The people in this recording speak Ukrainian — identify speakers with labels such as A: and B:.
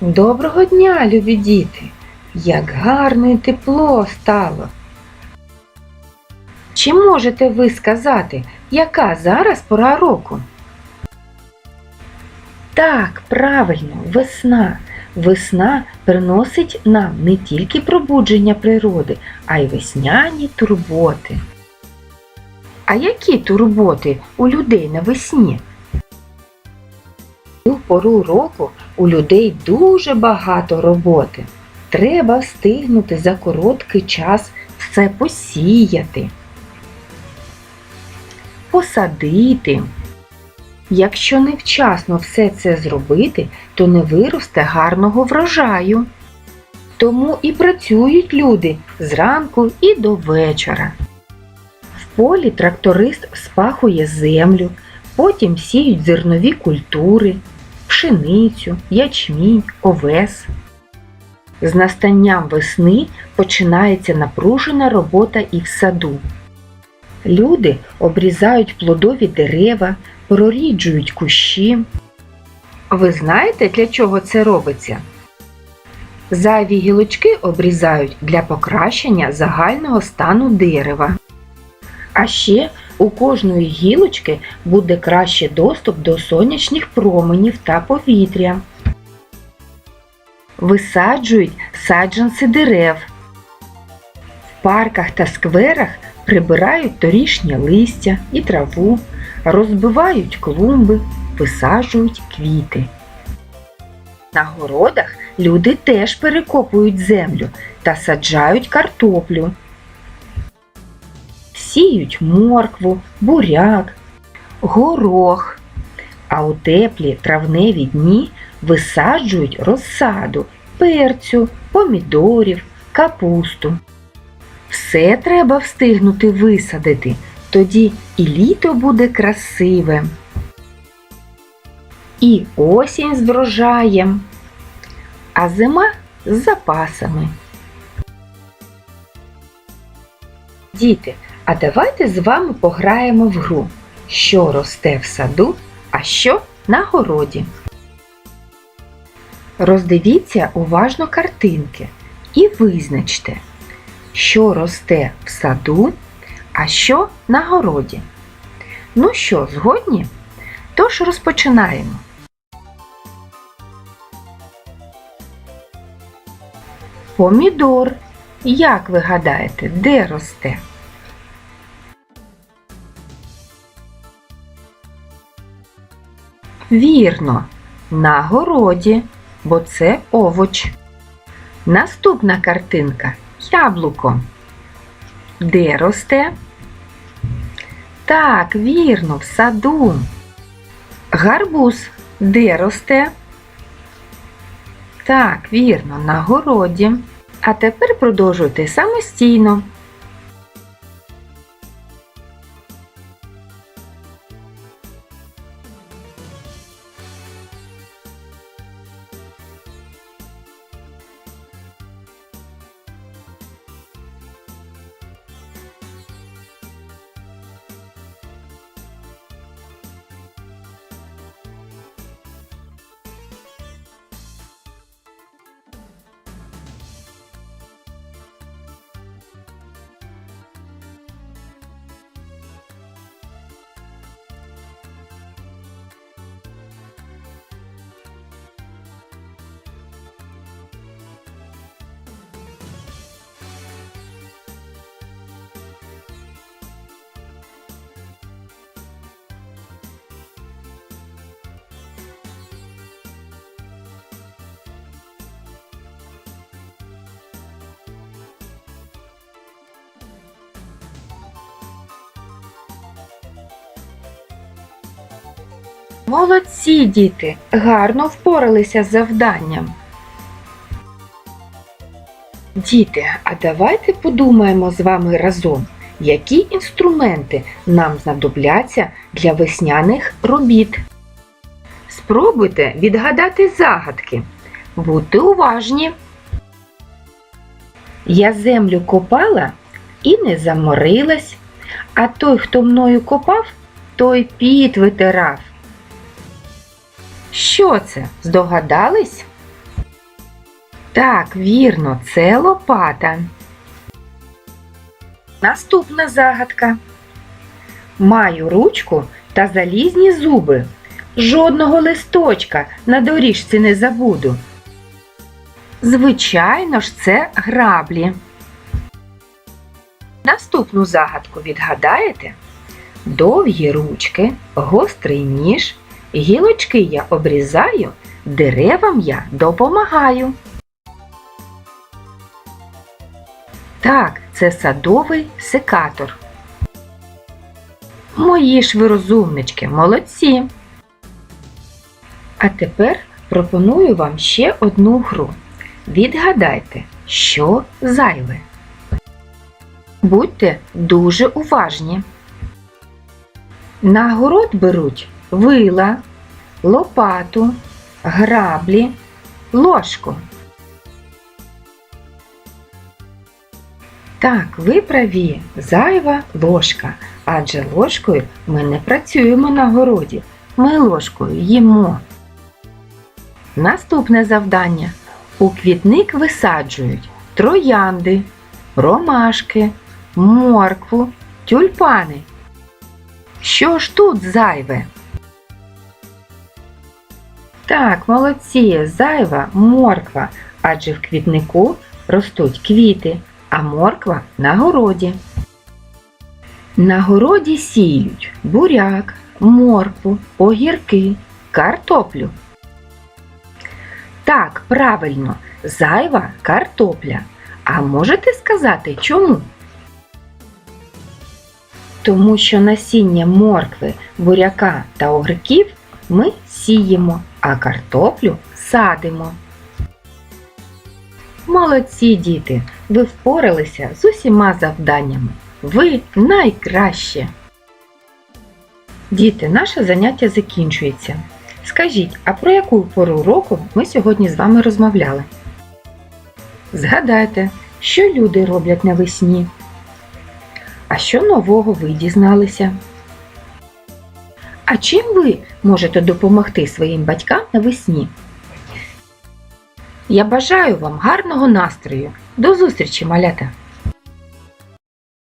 A: Доброго дня, любі діти! Як гарно і тепло стало. Чи можете ви сказати, яка зараз пора року? Так, правильно, весна. Весна приносить нам не тільки пробудження природи, а й весняні турботи. А які турботи у людей навесні? У пору року у людей дуже багато роботи. Треба встигнути за короткий час все посіяти, посадити. Якщо невчасно все це зробити, то не виросте гарного врожаю. Тому і працюють люди зранку і до вечора. В полі тракторист спахує землю, потім сіють зернові культури, пшеницю, ячмінь, овес. З настанням весни починається напружена робота і в саду. Люди обрізають плодові дерева, проріджують кущі. Ви знаєте, для чого це робиться? Зайві гілочки обрізають для покращення загального стану дерева. А ще у кожної гілочки буде краще доступ до сонячних променів та повітря. Висаджують саджанці дерев. В парках та скверах прибирають торішнє листя і траву, розбивають клумби, висаджують квіти. На городах люди теж перекопують землю та саджають картоплю. Сіють моркву, буряк, горох, а у теплі травневі дні висаджують розсаду, перцю, помідорів, капусту. Все треба встигнути висадити, тоді і літо буде красиве. І осінь з врожаєм, а зима з запасами. Діти, а давайте з вами пограємо в гру, що росте в саду, а що на городі. Роздивіться уважно картинки і визначте, що росте в саду, а що на городі. Ну що, згодні? Тож розпочинаємо. Помідор. Як ви гадаєте, де росте? Вірно, на городі, бо це овоч. Наступна картинка яблуко. Де росте? Так, вірно, в саду. Гарбуз де росте? Так, вірно, на городі. А тепер продовжуйте самостійно. Молодці, діти, гарно впоралися з завданням. Діти, а давайте подумаємо з вами разом, які інструменти нам знадобляться для весняних робіт. Спробуйте відгадати загадки. Будьте уважні. Я землю копала і не заморилась, а той, хто мною копав, той піт витирав. Що це? Здогадались? Так, вірно, це лопата. Наступна загадка. Маю ручку та залізні зуби. Жодного листочка на доріжці не забуду. Звичайно ж, це граблі. Наступну загадку відгадаєте? Довгі ручки, гострий ніж, гілочки я обрізаю, деревам я допомагаю. Так, це садовий секатор. Мої ж ви розумнички, молодці. А тепер пропоную вам ще одну гру. Відгадайте, що зайве. Будьте дуже уважні. На город беруть вила, лопату, граблі, ложку. Так, ви праві, зайва ложка, адже ложкою ми не працюємо на городі, ми ложкою їмо. Наступне завдання. У квітник висаджують троянди, ромашки, моркву, тюльпани. Що ж тут зайве? Так, молодці, зайва морква, адже в квітнику ростуть квіти, а морква на городі. На городі сіють буряк, моркву, огірки, картоплю. Так, правильно, зайва картопля. А можете сказати чому? Тому що насіння моркви, буряка та огірків ми сіємо, а картоплю садимо. Молодці діти! Ви впоралися з усіма завданнями. Ви найкраще! Діти, наше заняття закінчується. Скажіть, а про яку пору року ми сьогодні з вами розмовляли? Згадайте, що люди роблять навесні? А що нового ви дізналися? А чим ви можете допомогти своїм батькам навесні? Я бажаю вам гарного настрою. До зустрічі, малята!